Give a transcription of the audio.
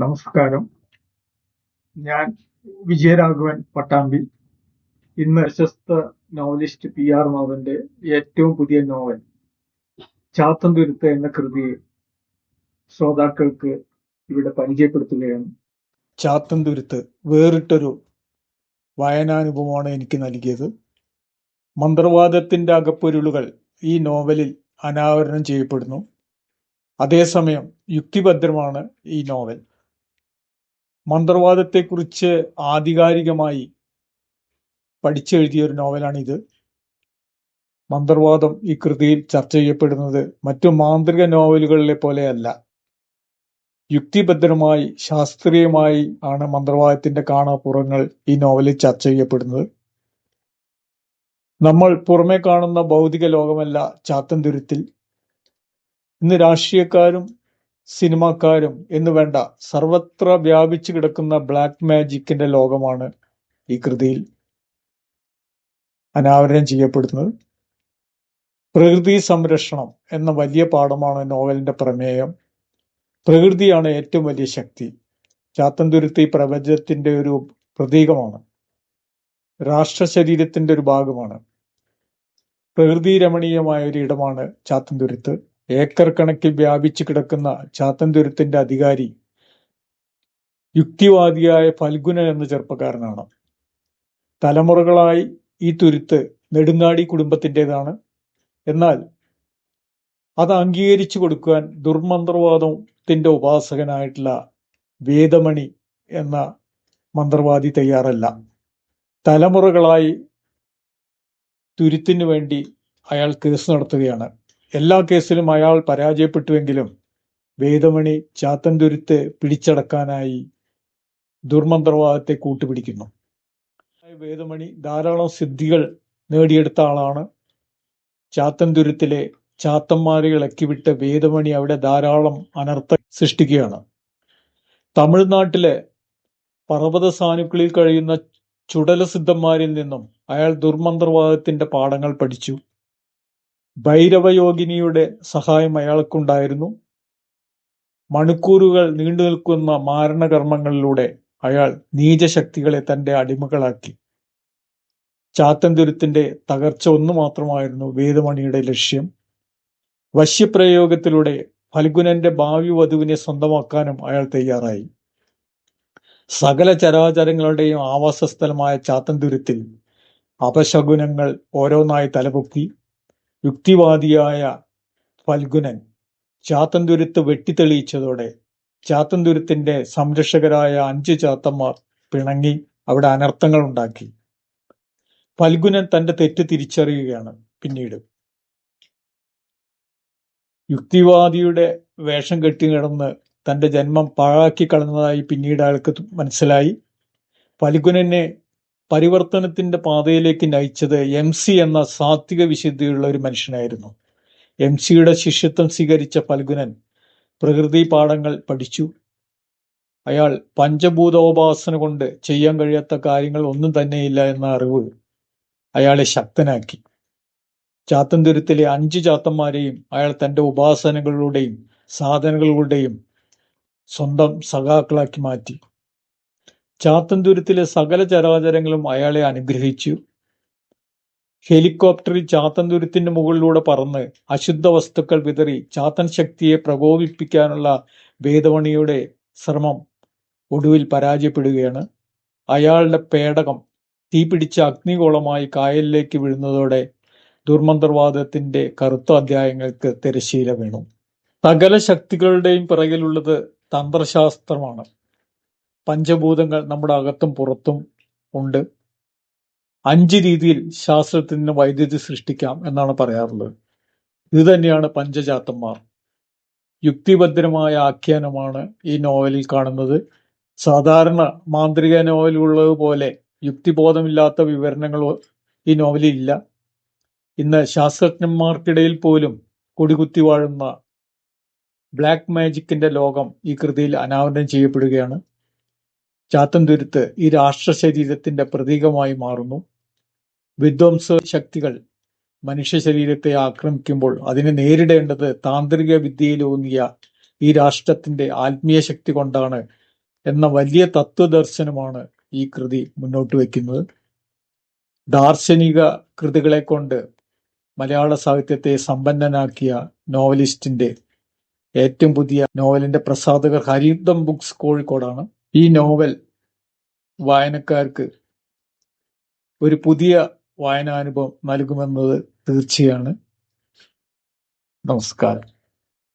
നമസ്കാരം. ഞാൻ വിജയരാഘവൻ പട്ടാമ്പി. ഇന്ന് പ്രശസ്ത നോവലിസ്റ്റ് പി ആർ മാവന്റെ ഏറ്റവും പുതിയ നോവൽ ചാത്തം തുരുത്ത് എന്ന കൃതിയെ ശ്രോതാക്കൾക്ക് ഇവിടെ പരിചയപ്പെടുത്തുകയാണ്. ചാത്തം തുരുത്ത് വേറിട്ടൊരു വായനാനുഭവമാണ് എനിക്ക് നൽകിയത്. മന്ത്രവാദത്തിന്റെ അകപ്പൊരുളുകൾ ഈ നോവലിൽ അനാവരണം ചെയ്യപ്പെടുന്നു. അതേസമയം യുക്തിഭദ്രമാണ് ഈ നോവൽ മന്ത്രവാദത്തെക്കുറിച്ച് ആധികാരികമായി പഠിച്ചെഴുതിയ ഒരു നോവലാണിത്. മന്ത്രവാദം ഈ കൃതിയിൽ ചർച്ച ചെയ്യപ്പെടുന്നത് മറ്റു മാന്ത്രിക നോവലുകളിലെ പോലെയല്ല. യുക്തിഭദ്രമായി ശാസ്ത്രീയമായി ആണ് മന്ത്രവാദത്തിന്റെ കാണാപ്പുറങ്ങൾ ഈ നോവലിൽ ചർച്ച ചെയ്യപ്പെടുന്നത്. നമ്മൾ പുറമെ കാണുന്ന ഭൗതിക ലോകമല്ല ചാത്തൻ തുരുത്തിൽ ഇന്ന് രാഷ്ട്രീയക്കാരും സിനിമാക്കാരും എന്ന് വേണ്ട സർവത്ര വ്യാപിച്ചു കിടക്കുന്ന ബ്ലാക്ക് മാജിക്കിന്റെ ലോകമാണ് ഈ കൃതിയിൽ അനാവരണം ചെയ്യപ്പെടുന്നത്. പ്രകൃതി സംരക്ഷണം എന്ന വലിയ പാഠമാണ് നോവലിന്റെ പ്രമേയം. പ്രകൃതിയാണ് ഏറ്റവും വലിയ ശക്തി. ചാത്തൻ തുരുത്തി പ്രപഞ്ചത്തിന്റെ ഒരു പ്രതീകമാണ്. രാഷ്ട്ര ശരീരത്തിന്റെ ഒരു ഭാഗമാണ്. പ്രകൃതി രമണീയമായ ഒരു ഇടമാണ് ചാത്തന്തുരുത്ത് ഏക്കർ കണക്കിൽ വ്യാപിച്ചു കിടക്കുന്ന ചാത്തൻതുരത്തിന്റെ അധികാരി യുക്തിവാദിയായ ഫൽഗുന എന്ന ചെറുപ്പക്കാരനാണ്. തലമുറകളായി ഈ തുരുത്ത് നെടുങ്ങാടി കുടുംബത്തിന്റെതാണ്. എന്നാൽ അത് അംഗീകരിച്ചു കൊടുക്കുവാൻ ദുർമന്ത്രവാദത്തിന്റെ ഉപാസകനായിട്ടുള്ള വേദമണി എന്ന മന്ത്രവാദി തയ്യാറല്ല. തലമുറകളായി തുരുത്തിനു വേണ്ടി അയാൾ കേസ് നടത്തുകയാണ്. എല്ലാ കേസിലും അയാൾ പരാജയപ്പെട്ടുവെങ്കിലും വേദമണി ചാത്തൻതുരുത്ത് പിടിച്ചടക്കാനായി ദുർമന്ത്രവാദത്തെ കൂട്ടുപിടിക്കുന്നു. വേദമണി ധാരാളം സിദ്ധികൾ നേടിയെടുത്ത ആളാണ്. ചാത്തൻതുരുത്തിലെ ചാത്തന്മാരെ ഇളക്കിവിട്ട് വേദമണി അവിടെ ധാരാളം അനർത്ഥം സൃഷ്ടിക്കുകയാണ്. തമിഴ്നാട്ടിലെ പർവത സാനുക്കളിൽ കഴിയുന്ന ചുടലസിദ്ധന്മാരിൽ നിന്നും അയാൾ ദുർമന്ത്രവാദത്തിന്റെ പാഠങ്ങൾ പഠിച്ചു. ഭൈരവയോഗിനിയുടെ സഹായം അയാൾക്കുണ്ടായിരുന്നു. മണിക്കൂറുകൾ നീണ്ടു നിൽക്കുന്ന മാരണകർമ്മങ്ങളിലൂടെ അയാൾ നീചശക്തികളെ തന്റെ അടിമകളാക്കി. ചാത്തന്തുരുത്തിന്റെ തകർച്ച ഒന്നു മാത്രമായിരുന്നു വേദമണിയുടെ ലക്ഷ്യം. വശ്യപ്രയോഗത്തിലൂടെ ഫൽഗുനന്റെ ഭാവി വധുവിനെ സ്വന്തമാക്കാനും അയാൾ തയ്യാറായി. സകല ചരാചരങ്ങളുടെയും ആവാസ സ്ഥലമായ ചാത്തന്തുരുത്തിൽ അപശകുനങ്ങൾ ഓരോന്നായി തലപൊക്കി. യുക്തിവാദിയായ ഫൽഗുനൻ ചാത്തന്തുരുത്ത് വെട്ടിത്തെളിയിച്ചതോടെ ചാത്തന്തുരുത്തിന്റെ സംരക്ഷകരായ അഞ്ച് ചാത്തന്മാർ പിണങ്ങി അവിടെ അനർത്ഥങ്ങൾ ഉണ്ടാക്കി. ഫൽഗുനൻ തന്റെ തെറ്റ് തിരിച്ചറിയുകയാണ് പിന്നീട്. യുക്തിവാദിയുടെ വേഷം കെട്ടി കിടന്ന് തന്റെ ജന്മം പാഴാക്കി കളഞ്ഞതായി പിന്നീട് അയാൾക്ക് മനസ്സിലായി. ഫൽഗുനനെ പരിവർത്തനത്തിന്റെ പാതയിലേക്ക് നയിച്ചത് എം സി എന്ന സാത്വിക വിശുദ്ധിയുള്ള ഒരു മനുഷ്യനായിരുന്നു. എം സിയുടെ ശിഷ്യത്വം സ്വീകരിച്ച പൽഗുനൻ പ്രകൃതി പാഠങ്ങൾ പഠിച്ചു. അയാൾ പഞ്ചഭൂതോപാസന കൊണ്ട് ചെയ്യാൻ കഴിയാത്ത കാര്യങ്ങൾ ഒന്നും തന്നെയില്ല എന്ന അറിവ് അയാളെ ശക്തനാക്കി. ചാത്തന്തുരത്തിലെ അഞ്ച് ചാത്തന്മാരെയും അയാൾ തന്റെ ഉപാസനകളുടെയും സാധനകളുടെയും സ്വന്തം സഖാക്കളാക്കി മാറ്റി. ചാത്തന്തുരത്തിലെ സകല ചരാചരങ്ങളും അയാളെ അനുഗ്രഹിച്ചു. ഹെലികോപ്റ്ററിൽ ചാത്തന്തൂരത്തിന്റെ മുകളിലൂടെ പറന്ന് അശുദ്ധ വസ്തുക്കൾ വിതറി ചാത്തൻ ശക്തിയെ പ്രകോപിപ്പിക്കാനുള്ള വേദവണിയുടെ ശ്രമം ഒടുവിൽ പരാജയപ്പെടുകയാണ്. അയാളുടെ പേടകം തീപിടിച്ച അഗ്നിഗോളമായി കായലിലേക്ക് വീഴുന്നതോടെ ദുർമന്ത്രവാദത്തിന്റെ കറുത്ത അധ്യായങ്ങൾക്ക് തിരശീല വീണു. സകല ശക്തികളുടെയും പിറകിലുള്ളത് തന്ത്രശാസ്ത്രമാണ്. പഞ്ചഭൂതങ്ങൾ നമ്മുടെ അകത്തും പുറത്തും ഉണ്ട്. അഞ്ച് രീതിയിൽ ശാസ്ത്രത്തിന് വൈദ്യുതി സൃഷ്ടിക്കാം എന്നാണ് പറയാറുള്ളത്. ഇത് തന്നെയാണ് പഞ്ചജാത്തന്മാർ യുക്തിഭദ്രമായ ആഖ്യാനമാണ് ഈ നോവലിൽ കാണുന്നത്. സാധാരണ മാന്ത്രിക നോവലുള്ളത് പോലെ യുക്തിബോധമില്ലാത്ത വിവരണങ്ങൾ ഈ നോവലിൽ ഇല്ല. ഇന്ന് ശാസ്ത്രജ്ഞന്മാർക്കിടയിൽ പോലും കൊടികുത്തി വാഴുന്ന ബ്ലാക്ക് മാജിക്കിന്റെ ലോകം ഈ കൃതിയിൽ അനാവരണം ചെയ്യപ്പെടുകയാണ്. ചാത്തൻതുരുത്ത് ഈ രാഷ്ട്ര ശരീരത്തിന്റെ പ്രതീകമായി മാറുന്നു. വിധ്വംസ ശക്തികൾ മനുഷ്യ ശരീരത്തെ ആക്രമിക്കുമ്പോൾ അതിനെ നേരിടേണ്ടത് താന്ത്രിക വിദ്യയിലൂന്നിയ ഈ രാഷ്ട്രത്തിന്റെ ആത്മീയ ശക്തി കൊണ്ടാണ് എന്ന വലിയ തത്വദർശനമാണ് ഈ കൃതി മുന്നോട്ട് വയ്ക്കുന്നത് ദാർശനിക കൃതികളെ കൊണ്ട് മലയാള സാഹിത്യത്തെ സമ്പന്നനാക്കിയ നോവലിസ്റ്റിന്റെ ഏറ്റവും പുതിയ നോവലിന്റെ പ്രസാധകർ ഹരിതം ബുക്സ് കോഴിക്കോടാണ്. ഈ നോവൽ വായനക്കാർക്ക് ഒരു പുതിയ വായനാനുഭവം നൽകുമെന്നത് തീർച്ചയാണ്. നമസ്കാരം.